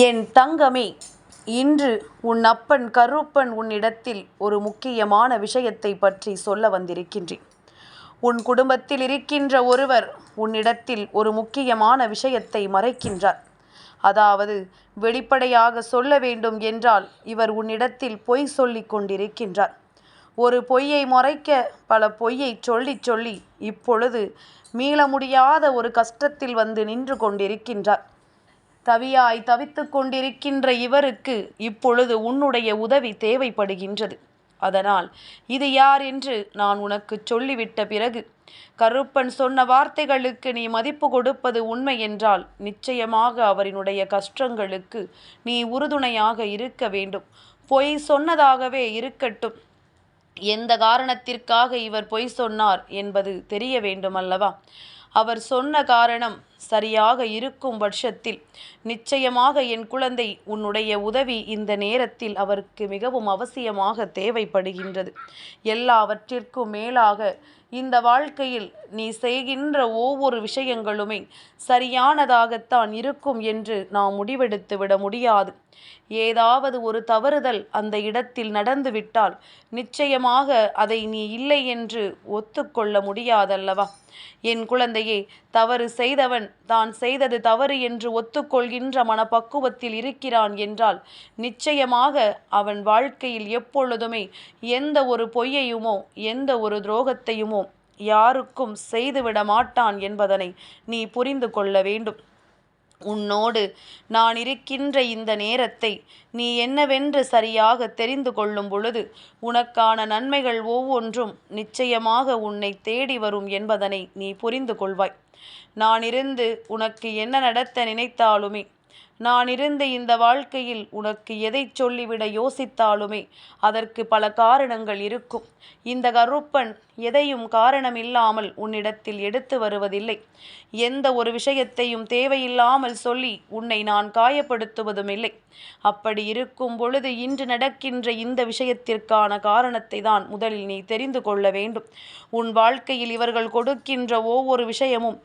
என் தங்கமே இன்று உன் அப்பன் கருப்பன் உன்னிடத்தில் ஒரு முக்கியமான விஷயத்தை பற்றி சொல்ல வந்திருக்கின்றேன். உன் குடும்பத்தில் இருக்கின்ற ஒருவர் உன்னிடத்தில் ஒரு முக்கியமான விஷயத்தை மறைக்கின்றார். அதாவது வெளிப்படையாக சொல்ல வேண்டும் என்றால் இவர் உன்னிடத்தில் பொய் சொல்லி கொண்டிருக்கின்றார். ஒரு பொய்யை மறைக்க பல பொய்யை சொல்லிச் சொல்லி இப்பொழுது மீள முடியாத ஒரு கஷ்டத்தில் வந்து நின்று கொண்டிருக்கின்றார். தவியாய் தவித்து கொண்டிருக்கின்ற இவருக்கு இப்பொழுது உன்னுடைய உதவி தேவைப்படுகின்றது. அதனால் இது யார் என்று நான் உனக்கு சொல்லிவிட்ட பிறகு கருப்பன் சொன்ன வார்த்தைகளுக்கு நீ மதிப்பு கொடுப்பது உண்மை என்றால் நிச்சயமாக அவரினுடைய கஷ்டங்களுக்கு நீ உறுதுணையாக இருக்க வேண்டும். பொய் சொன்னதாகவே இருக்கட்டும். எந்த காரணத்திற்காக இவர் பொய் சொன்னார் என்பது தெரிய வேண்டுமல்லவா? அவர் சொன்ன காரணம் சரியாக இருக்கும் பட்சத்தில். நிச்சயமாக என் குழந்தை உன்னுடைய உதவி இந்த நேரத்தில் அவருக்கு மிகவும் அவசியமாக தேவைப்படுகின்றது. எல்லாவற்றிற்கும் மேலாக இந்த வாழ்க்கையில் நீ செய்கின்ற ஒவ்வொரு விஷயங்களுமே சரியானதாகத்தான் இருக்கும் என்று நாம் முடிவெடுத்து விட முடியாது. ஏதாவது ஒரு தவறுதல் அந்த இடத்தில் நடந்துவிட்டால் நிச்சயமாக அதை நீ இல்லை என்று ஒத்துக்கொள்ள முடியாதல்லவா? என் குழந்தையே தவறு செய்தவன் தான் செய்தது தவறு என்று ஒத்துக்கொள்கின்ற மனப்பக்குவத்தில் இருக்கிறான் என்றால் நிச்சயமாக அவன் வாழ்க்கையில் எப்பொழுதுமே எந்த ஒரு பொய்யையுமோ எந்த ஒரு துரோகத்தையுமோ யாருக்கும் செய்துவிட மாட்டான் என்பதனை நீ புரிந்து கொள்ள வேண்டும். உன்னோடு நான் இருக்கின்ற இந்த நேரத்தை நீ என்னவென்று சரியாக தெரிந்து கொள்ளும் பொழுது உனக்கான நன்மைகள் ஒவ்வொன்றும் நிச்சயமாக உன்னை தேடி வரும் என்பதனை நீ புரிந்து கொள்வாய். நான் இருந்து உனக்கு என்ன நடத்த நினைத்தாலுமே நான் இருந்த இந்த வாழ்க்கையில் உனக்கு எதை சொல்லிவிட யோசித்தாலுமே அதற்கு பல காரணங்கள் இருக்கும். இந்த கருப்பன் எதையும் காரணமில்லாமல் உன்னிடத்தில் எடுத்து வருவதில்லை. எந்த ஒரு விஷயத்தையும் தேவையில்லாமல் சொல்லி உன்னை நான் காயப்படுத்துவதும் இல்லை. அப்படி இருக்கும் பொழுது இன்று நடக்கின்ற இந்த விஷயத்திற்கான காரணத்தை தான் முதலில் நீ தெரிந்து கொள்ள வேண்டும். உன் வாழ்க்கையில் இவர்கள் கொடுக்கின்ற ஒவ்வொரு விஷயமும்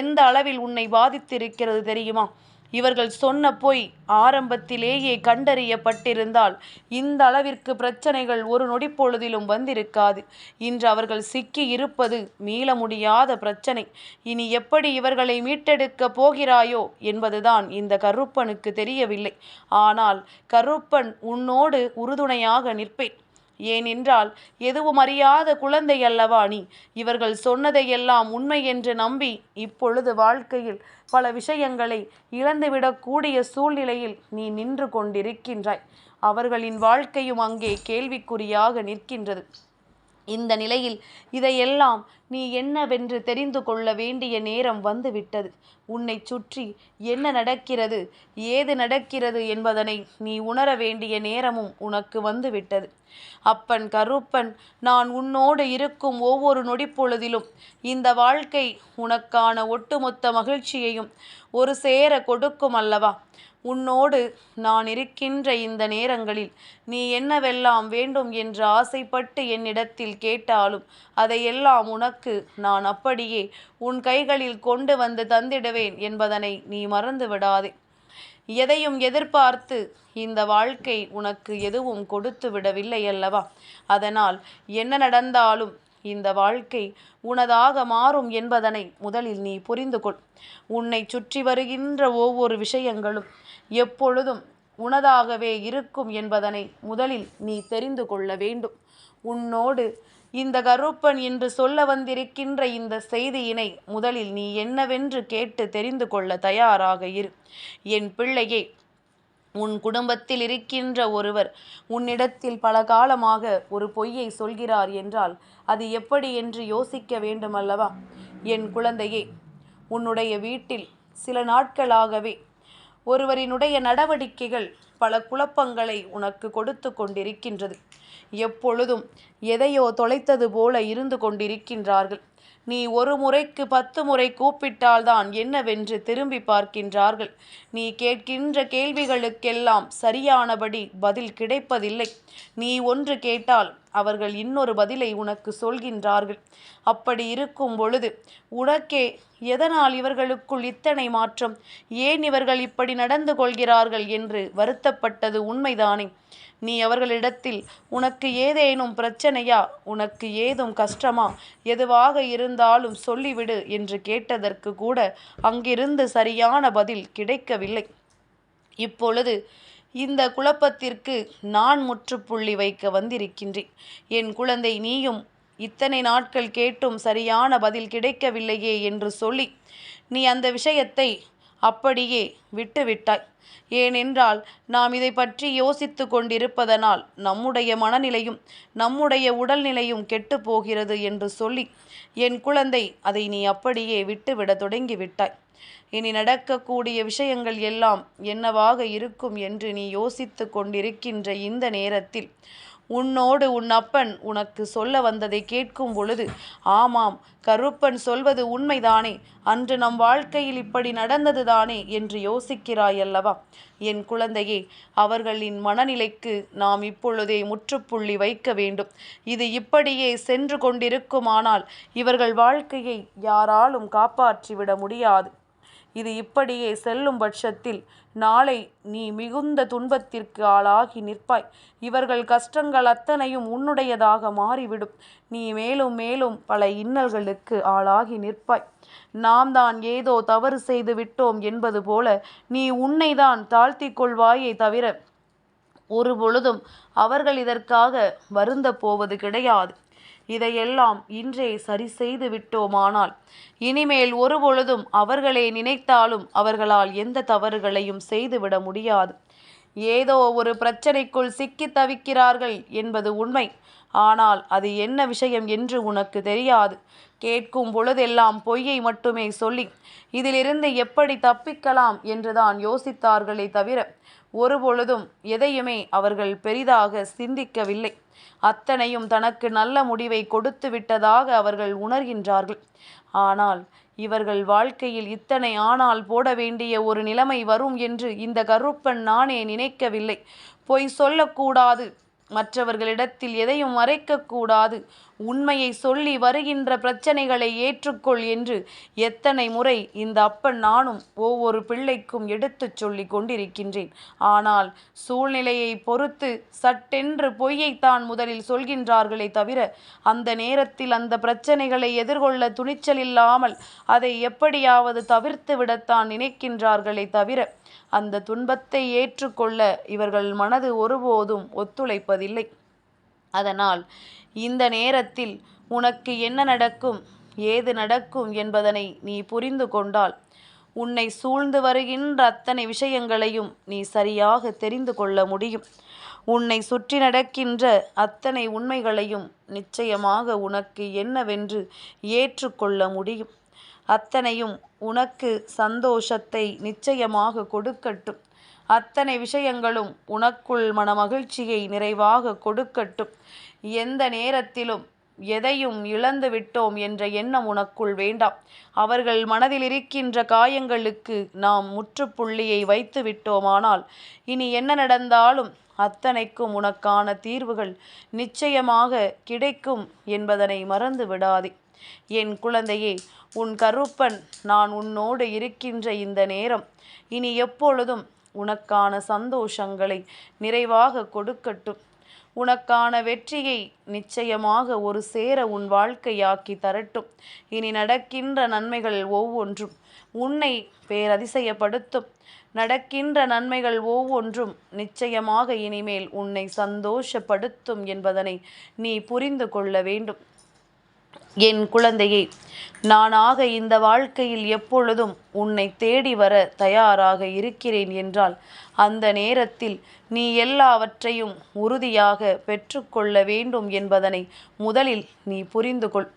எந்த அளவில் உன்னை பாதித்திருக்கிறது தெரியுமா? இவர்கள் சொன்ன பொய் ஆரம்பத்திலேயே கண்டறியப்பட்டிருந்தால் இந்த அளவிற்கு பிரச்சனைகள் ஒரு நொடிப்பொழுதிலும் வந்திருக்காது. இன்று அவர்கள் சிக்கி இருப்பது மீள முடியாத பிரச்சனை. இனி எப்படி இவர்களை மீட்டெடுக்கப் போகிறாயோ என்பதுதான் இந்த கருப்பனுக்கு தெரியவில்லை. ஆனால் கருப்பன் உன்னோடு உறுதுணையாக நிற்பேன். ஏனென்றால் எதுவும் அறியாத குழந்தை அல்லவா நீ? இவர்கள் சொன்னதையெல்லாம் உண்மை என்று நம்பி இப்பொழுது வாழ்க்கையில் பல விஷயங்களை இழந்துவிடக்கூடிய சூழ்நிலையில் நீ நின்று கொண்டிருக்கின்றாய். அவர்களின் வாழ்க்கையும் அங்கே கேள்விக்குறியாக நிற்கின்றது. இந்த நிலையில் இதையெல்லாம் நீ என்னவென்று தெரிந்து கொள்ள வேண்டிய நேரம் வந்துவிட்டது. உன்னை சுற்றி என்ன நடக்கிறது ஏது நடக்கிறது என்பதனை நீ உணர வேண்டிய நேரமும் உனக்கு வந்துவிட்டது. அப்பன் கருப்பன் நான் உன்னோடு இருக்கும் ஒவ்வொரு நொடிப்பொழுதிலும் இந்த வாழ்க்கை உனக்கான ஒட்டுமொத்த மகிழ்ச்சியையும் ஒரு சேர கொடுக்கும் அல்லவா? உன்னோடு நான் இருக்கின்ற இந்த நேரங்களில் நீ என்னவெல்லாம் வேண்டும் என்று ஆசைப்பட்டு என்னிடத்தில் கேட்டாலும் அதையெல்லாம் உனக்கு நான் அப்படியே உன் கைகளில் கொண்டு வந்து தந்திடுவேன் என்பதனை நீ மறந்து விடாதே. எதையும் எதிர்பார்த்து இந்த வாழ்க்கை உனக்கு எதுவும் கொடுத்து விடவில்லை அல்லவா? அதனால் என்ன நடந்தாலும் இந்த வாழ்க்கை உனதாக மாறும் என்பதனை முதலில் நீ புரிந்து கொள். உன்னை சுற்றி வருகின்ற ஒவ்வொரு விஷயங்களும் எப்பொழுதும் உனதாகவே இருக்கும் என்பதனை முதலில் நீ தெரிந்து கொள்ள வேண்டும். உன்னோடு இந்த கருப்பன் என்று சொல்ல வந்திருக்கின்ற இந்த செய்தியினை முதலில் நீ என்னவென்று கேட்டு தெரிந்து கொள்ள தயாராக இரு. என் பிள்ளையே உன் குடும்பத்தில் இருக்கின்ற ஒருவர் உன்னிடத்தில் பல காலமாக ஒரு பொய்யை சொல்கிறார் என்றால் அது எப்படி என்று யோசிக்க வேண்டுமல்லவா? என் குழந்தையே உன்னுடைய வீட்டில் சில நாட்களாகவே ஒருவரினுடைய நடவடிக்கைகள் பல குழப்பங்களை உனக்கு கொடுத்து கொண்டிருக்கின்றது. எப்பொழுதும் எதையோ தொலைத்தது போல இருந்து கொண்டிருக்கின்றார்கள். நீ ஒரு முறைக்கு பத்து முறை கூப்பிட்டால்தான் என்னவென்று திரும்பி பார்க்கின்றார்கள். நீ கேட்கின்ற கேள்விகளுக்கெல்லாம் சரியானபடி பதில் கிடைப்பதில்லை. நீ ஒன்று கேட்டால் அவர்கள் இன்னொரு பதிலை உனக்கு சொல்கின்றார்கள். அப்படி இருக்கும் பொழுது உனக்கே எதனால் இவர்களுக்குள் இத்தனை மாற்றம்? ஏன் இவர்கள் இப்படி நடந்து கொள்கிறார்கள் என்று வருத்தப்பட்டது உண்மைதானே? நீ அவர்களிடத்தில் உனக்கு ஏதேனும் பிரச்சனையா? உனக்கு ஏதும் கஷ்டமா? எதுவாக இருந்தாலும் சொல்லிவிடு என்று கேட்டதற்கு கூட அங்கிருந்து சரியான பதில் கிடைக்கவில்லை. இப்பொழுது இந்த குழப்பத்திற்கு நான் முற்றுப்புள்ளி வைக்க வந்திருக்கின்றேன். என் குழந்தை நீயும் இத்தனை நாட்கள் கேட்டும் சரியான பதில் கிடைக்கவில்லையே என்று சொல்லி நீ அந்த விஷயத்தை அப்படியே விட்டுவிட்டாய். ஏனென்றால் நாம் இதை பற்றி யோசித்து கொண்டிருப்பதனால் நம்முடைய மனநிலையும் நம்முடைய உடல்நிலையும் கெட்டு போகிறது என்று சொல்லி என் குழந்தை அதை நீ அப்படியே விட்டுவிட தொடங்கிவிட்டாய். இனி நடக்கக்கூடிய விஷயங்கள் எல்லாம் என்னவாக இருக்கும் என்று நீ யோசித்து கொண்டிருக்கின்ற இந்த நேரத்தில். உன்னோடு உன் அப்பன் உனக்கு சொல்ல வந்ததை கேட்கும் பொழுது ஆமாம் கருப்பன் சொல்வது உண்மைதானே அன்று நம் வாழ்க்கையில் இப்படி நடந்தது தானே என்று யோசிக்கிறாய் அல்லவா என் குழந்தையே அவர்களின் மனநிலைக்கு நாம் இப்பொழுதே முற்றுப்புள்ளி வைக்க வேண்டும். இது இப்படியே சென்று கொண்டிருக்குமானால் இவர்கள் வாழ்க்கையை யாராலும் காப்பாற்றிவிட முடியாது. இது இப்படியே செல்லும் பட்சத்தில் நாளை நீ மிகுந்த துன்பத்திற்கு ஆளாகி நிற்பாய். இவர்கள் கஷ்டங்கள் அத்தனையும் உன்னுடையதாக மாறிவிடும். நீ மேலும் மேலும் பல இன்னல்களுக்கு ஆளாகி நிற்பாய். நாம் தான் ஏதோ தவறு செய்து விட்டோம் என்பது போல நீ உன்னை தான் தாழ்த்தி கொள்வாயே தவிர ஒரு பொழுதும் அவர்கள் இதற்காக வருந்த போவது கிடையாது. இதையெல்லாம் இன்றே சரி செய்து விட்டோமானால். இனிமேல் ஒருபொழுதும் அவர்களே நினைத்தாலும் அவர்களால் எந்த தவறுகளையும் செய்துவிட முடியாது. ஏதோ ஒரு பிரச்சனைக்குள் சிக்கி தவிக்கிறார்கள் என்பது உண்மை. ஆனால் அது என்ன விஷயம் என்று உனக்கு தெரியாது. கேட்கும் பொழுதெல்லாம் பொய்யை மட்டுமே சொல்லி இதிலிருந்து எப்படி தப்பிக்கலாம் என்றுதான் யோசித்தார்களே தவிர ஒருபொழுதும் எதையுமே அவர்கள் பெரிதாக சிந்திக்கவில்லை. அத்தனையும் தனக்கு நல்ல முடிவை கொடுத்து விட்டதாக அவர்கள் உணர்கின்றார்கள். ஆனால் இவர்கள் வாழ்க்கையில் இத்தனை ஆனால் போட வேண்டிய ஒரு நிலைமை வரும் என்று இந்த கருப்பன் நானே நினைக்கவில்லை. பொய் சொல்லக்கூடாது. மற்றவர்களிடத்தில் எதையும் மறைக்கக்கூடாது. உண்மையை சொல்லி வருகின்ற பிரச்சனைகளை ஏற்றுக்கொள் என்று எத்தனை முறை இந்த அப்பன் நானும் ஒவ்வொரு பிள்ளைக்கும் எடுத்துச் சொல்லி கொண்டிருக்கின்றேன். ஆனால் சூழ்நிலையை பொறுத்து சட்டென்று பொய்யைத்தான் முதலில் சொல்கின்றார்களே தவிர அந்த நேரத்தில் அந்த பிரச்சனைகளை எதிர்கொள்ள துணிச்சல் இல்லாமல் அதை எப்படியாவது தவிர்த்து விடத்தான் நினைக்கின்றார்களே தவிர அந்த துன்பத்தை ஏற்றுக்கொள்ள இவர்கள் மனது ஒருபோதும் ஒத்துழைப்பதில்லை. அதனால் இந்த நேரத்தில் உனக்கு என்ன நடக்கும் ஏது நடக்கும் என்பதனை நீ புரிந்து கொண்டால் உன்னை சூழ்ந்து வருகின்ற அத்தனை விஷயங்களையும் நீ சரியாக தெரிந்து கொள்ள முடியும். உன்னை சுற்றி நடக்கின்ற அத்தனை உண்மைகளையும் நிச்சயமாக உனக்கு என்னவென்று ஏற்றுக்கொள்ள முடியும். அத்தனையும் உனக்கு சந்தோஷத்தை நிச்சயமாக கொடுக்கட்டும். அத்தனை விஷயங்களும் உனக்குள் மனமகிழ்ச்சியை நிறைவாக கொடுக்கட்டும். எந்த நேரத்திலும் எதையும் இழந்து விட்டோம் என்ற எண்ணம் உனக்குள் வேண்டாம். அவர்கள் மனதில் இருக்கின்ற காயங்களுக்கு நாம் முற்றுப்புள்ளியை வைத்து விட்டோமானால் இனி என்ன நடந்தாலும் அத்தனைக்கும் உனக்கான தீர்வுகள் நிச்சயமாக கிடைக்கும் என்பதனை மறந்து விடாதே. என் குழந்தையே உன் கருப்பன் நான் உன்னோடு இருக்கின்ற இந்த நேரம் இனி எப்பொழுதும் உனக்கான சந்தோஷங்களை நிறைவாக கொடுக்கட்டும். உனக்கான வெற்றியை நிச்சயமாக ஒரு சேர உன் வாழ்க்கையாக்கி தரட்டும். இனி நடக்கின்ற நன்மைகள் ஒவ்வொன்றும் உன்னை பேரதிசயப்படுத்தும். நடக்கின்ற நன்மைகள் ஒவ்வொன்றும் நிச்சயமாக இனிமேல் உன்னை சந்தோஷப்படுத்தும் என்பதனை நீ புரிந்து கொள்ள வேண்டும். என் குழந்தையே நானாக இந்த வாழ்க்கையில் எப்பொழுதும் உன்னை தேடி வர தயாராக இருக்கிறேன் என்றால் அந்த நேரத்தில் நீ எல்லாவற்றையும் உறுதியாக பெற்றுக்கொள்ள வேண்டும் என்பதனை முதலில் நீ புரிந்து கொள்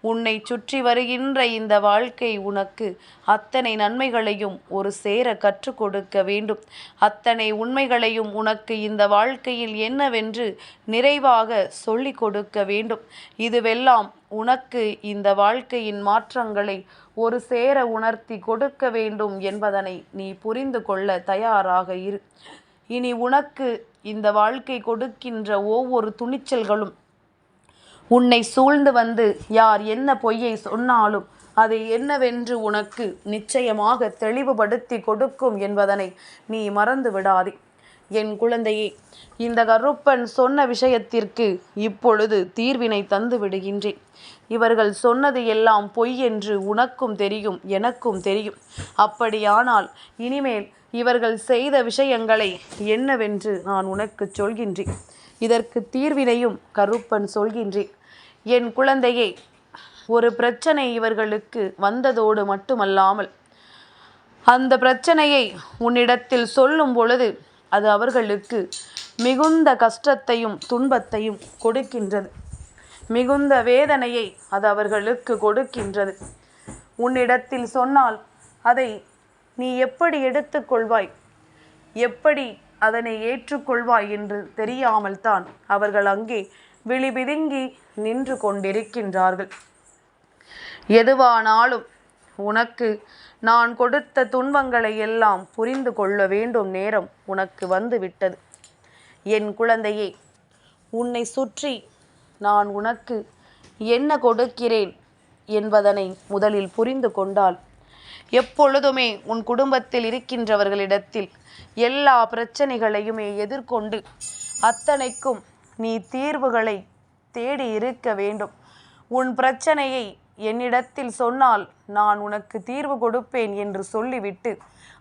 உன்னை சுற்றி வருகின்ற இந்த வாழ்க்கை உனக்கு அத்தனை நன்மைகளையும் ஒரு சேர கற்றுக் கொடுக்க வேண்டும். அத்தனை உண்மைகளையும் உனக்கு இந்த வாழ்க்கையில் என்னவென்று நிறைவாக சொல்லிக் கொடுக்க வேண்டும். இதுவெல்லாம் உனக்கு இந்த வாழ்க்கையின் மாற்றங்களை ஒரு சேர உணர்த்தி கொடுக்க வேண்டும் என்பதனை நீ புரிந்து கொள்ள தயாராக இரு. இனி உனக்கு இந்த வாழ்க்கை கொடுக்கின்ற ஒவ்வொரு துணிச்சல்களும் உன்னை சூழ்ந்து வந்து யார் என்ன பொய்யை சொன்னாலும் அதை என்னவென்று உனக்கு நிச்சயமாக தெளிவுபடுத்தி கொடுக்கும் என்பதனை நீ மறந்து விடாதே. என் குழந்தையே இந்த கருப்பன் சொன்ன விஷயத்திற்கு இப்பொழுது தீர்வினை தந்து விடுகின்றேன். இவர்கள் சொன்னது எல்லாம் பொய் என்று உனக்கும் தெரியும் எனக்கும் தெரியும். அப்படியானால் இனிமேல் இவர்கள் செய்த விஷயங்களை என்னவென்று நான் உனக்கு சொல்கின்றேன். இதற்கு தீர்வினையும் கருப்பன் சொல்கின்றேன். என் குழந்தையே ஒரு பிரச்சனை இவர்களுக்கு வந்ததோடு மட்டுமல்லாமல் அந்த பிரச்சனையை உன்னிடத்தில் சொல்லும் பொழுது அது அவர்களுக்கு மிகுந்த கஷ்டத்தையும் துன்பத்தையும் கொடுக்கின்றது. மிகுந்த வேதனையை அது அவர்களுக்கு கொடுக்கின்றது. உன்னிடத்தில் சொன்னால் அதை நீ எப்படி எடுத்துக்கொள்வாய்? எப்படி அதனை ஏற்றுக்கொள்வாய் என்று தெரியாமல் தான் அவர்கள் அங்கே விழிபிதுங்கி நின்று கொண்டிருக்கின்றார்கள். எதுவானாலும் உனக்கு நான் கொடுத்த துன்பங்களை எல்லாம் புரிந்து கொள்ள வேண்டும் நேரம் உனக்கு வந்து விட்டது என் குழந்தையே உன்னை சுற்றி நான் உனக்கு என்ன கொடுக்கிறேன் என்பதனை முதலில் புரிந்து கொண்டால் எப்பொழுதுமே உன் குடும்பத்தில் இருக்கின்றவர்களிடத்தில் எல்லா பிரச்சனைகளையுமே எதிர்கொண்டு அத்தனைக்கும் நீ தீர்வுகளை தேடி இருக்க வேண்டும். உன் பிரச்சனையை என்னிடத்தில் சொன்னால் நான் உனக்கு தீர்வு கொடுப்பேன் என்று சொல்லிவிட்டு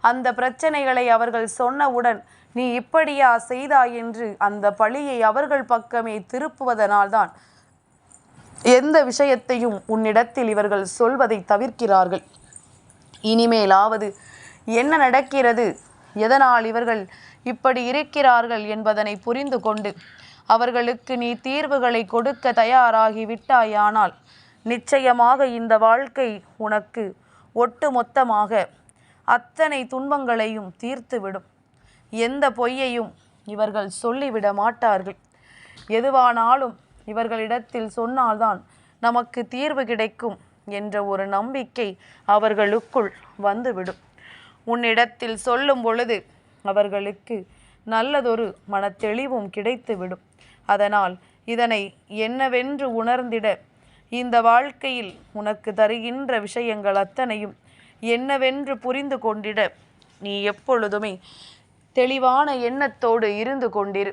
அந்த பிரச்சனைகளை அவர்கள் சொன்னவுடன் நீ இப்படியா செய்தாய்? என்று அந்த பழியை அவர்கள் பக்கமே திருப்புவதனால்தான் எந்த விஷயத்தையும் உன்னிடத்தில் இவர்கள் சொல்வதை தவிர்க்கிறார்கள். இனிமேலாவது என்ன நடக்கிறது? எதனால் இவர்கள் இப்படி இருக்கிறார்கள் என்பதனை புரிந்து கொண்டு அவர்களுக்கு நீ தீர்வுகளை கொடுக்க தயாராகி விட்டாயானால் நிச்சயமாக இந்த வாழ்க்கை உனக்கு ஒட்டு மொத்தமாக அத்தனை துன்பங்களையும் தீர்த்துவிடும். எந்த பொய்யையும் இவர்கள் சொல்லிவிட மாட்டார்கள். எதுவானாலும் இவர்களிடத்தில் சொன்னால்தான் நமக்கு தீர்வு கிடைக்கும் என்ற ஒரு நம்பிக்கை அவர்களுக்குள் வந்துவிடும். உன்னிடத்தில் சொல்லும் பொழுது அவர்களுக்கு நல்லதொரு மனத்தெளிவும் கிடைத்துவிடும். அதனால் இதனை என்னவென்று உணர்ந்திட இந்த வாழ்க்கையில் உனக்கு தருகின்ற விஷயங்கள் அத்தனையும் என்னவென்று புரிந்து கொண்டிட. நீ எப்பொழுதுமே தெளிவான எண்ணத்தோடு இருந்து கொண்டிரு.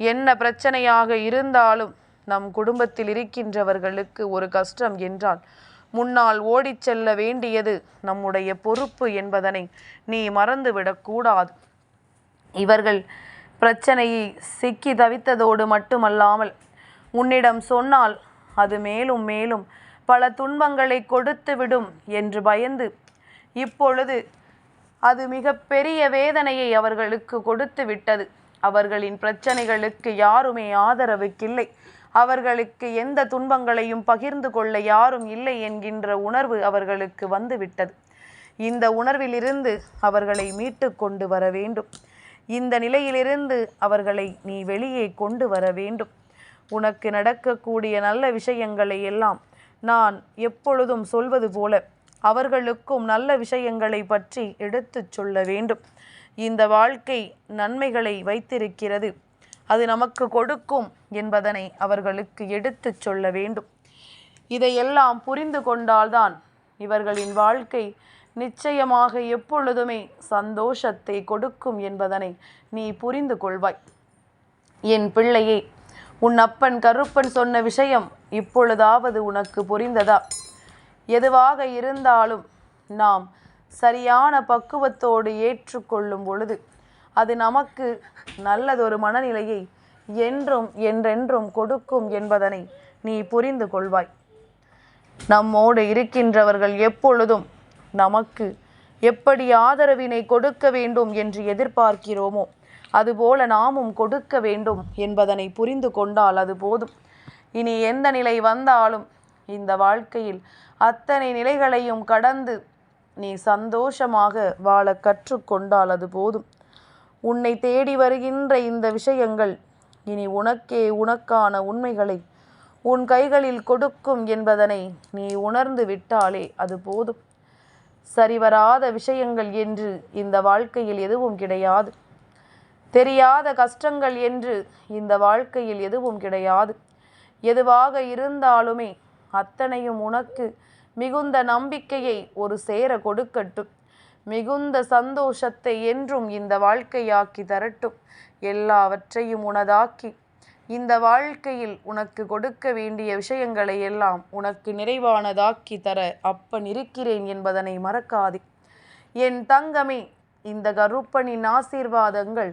என்ன பிரச்சனையாக இருந்தாலும் நம் குடும்பத்தில் இருக்கின்றவர்களுக்கு ஒரு கஷ்டம் என்றால் முன்னால் ஓடிச் செல்ல வேண்டியது நம்முடைய பொறுப்பு என்பதனை நீ மறந்துவிடக்கூடாது இவர்கள் பிரச்சனையை சிக்கி தவித்ததோடு மட்டுமல்லாமல் உன்னிடம் சொன்னால் அது மேலும் மேலும் பல துன்பங்களை கொடுத்துவிடும் என்று பயந்து இப்பொழுது அது மிக பெரிய வேதனையை அவர்களுக்கு கொடுத்து விட்டது. அவர்களின் பிரச்சனைகளுக்கு யாருமே ஆதரவுக்கில்லை. அவர்களுக்கு எந்த துன்பங்களையும் பகிர்ந்து கொள்ள யாரும் இல்லை என்கின்ற உணர்வு அவர்களுக்கு வந்துவிட்டது இந்த உணர்விலிருந்து அவர்களை மீட்டு கொண்டு வர வேண்டும். இந்த நிலையிலிருந்து அவர்களை நீ வெளியே கொண்டு வர வேண்டும். உனக்கு நடக்கக்கூடிய நல்ல விஷயங்களை எல்லாம் நான் எப்பொழுதும் சொல்வது போல அவர்களுக்கும் நல்ல விஷயங்களை பற்றி எடுத்துச் சொல்ல வேண்டும். இந்த வாழ்க்கை நன்மைகளை வைத்திருக்கிறது. அது நமக்கு கொடுக்கும் என்பதனை அவர்களுக்கு எடுத்துச் சொல்ல வேண்டும். இதையெல்லாம் புரிந்து கொண்டால்தான் இவர்களின் வாழ்க்கை நிச்சயமாக எப்பொழுதுமே சந்தோஷத்தை கொடுக்கும் என்பதனை நீ புரிந்து கொள்வாய். என் பிள்ளையே உன் அப்பன் கருப்பன் சொன்ன விஷயம் இப்பொழுதாவது உனக்கு புரிந்ததா? எதுவாக இருந்தாலும் நாம் சரியான பக்குவத்தோடு ஏற்றுக்கொள்ளும் பொழுது அது நமக்கு நல்லதொரு மனநிலையை என்றும் என்றென்றும் கொடுக்கும் என்பதனை நீ புரிந்து கொள்வாய். நம்மோடு இருக்கின்றவர்கள் எப்பொழுதும் நமக்கு எப்படி ஆதரவினை கொடுக்க வேண்டும் என்று எதிர்பார்க்கிறோமோ அதுபோல நாமும் கொடுக்க வேண்டும் என்பதனை புரிந்து கொண்டால் அது போதும். இனி எந்த நிலை வந்தாலும் இந்த வாழ்க்கையில் அத்தனை நிலைகளையும் கடந்து நீ சந்தோஷமாக வாழ கற்றுக்கொண்டால் அது போதும். உன்னை தேடி வருகின்ற இந்த விஷயங்கள் இனி உனக்கே உனக்கான உண்மைகளை உன் கைகளில் கொடுக்கும் என்பதனை நீ உணர்ந்து விட்டாலே அது போதும். சரிவராத விஷயங்கள் என்று இந்த வாழ்க்கையில் எதுவும் கிடையாது. தெரியாத கஷ்டங்கள் என்று இந்த வாழ்க்கையில் எதுவும் கிடையாது. எதுவாக இருந்தாலுமே அத்தனையும் உனக்கு மிகுந்த நம்பிக்கையை ஒரு சேர கொடுக்கட்டும். மிகுந்த சந்தோஷத்தை என்றும் இந்த வாழ்க்கையாக்கி தரட்டும். எல்லாவற்றையும் உனதாக்கி இந்த வாழ்க்கையில் உனக்கு கொடுக்க வேண்டிய விஷயங்களை எல்லாம் உனக்கு நிறைவானதாக்கி தர அப்பன் இருக்கிறேன் என்பதனை மறக்காதே. என் தங்கமே இந்த கருப்பனின் ஆசீர்வாதங்கள்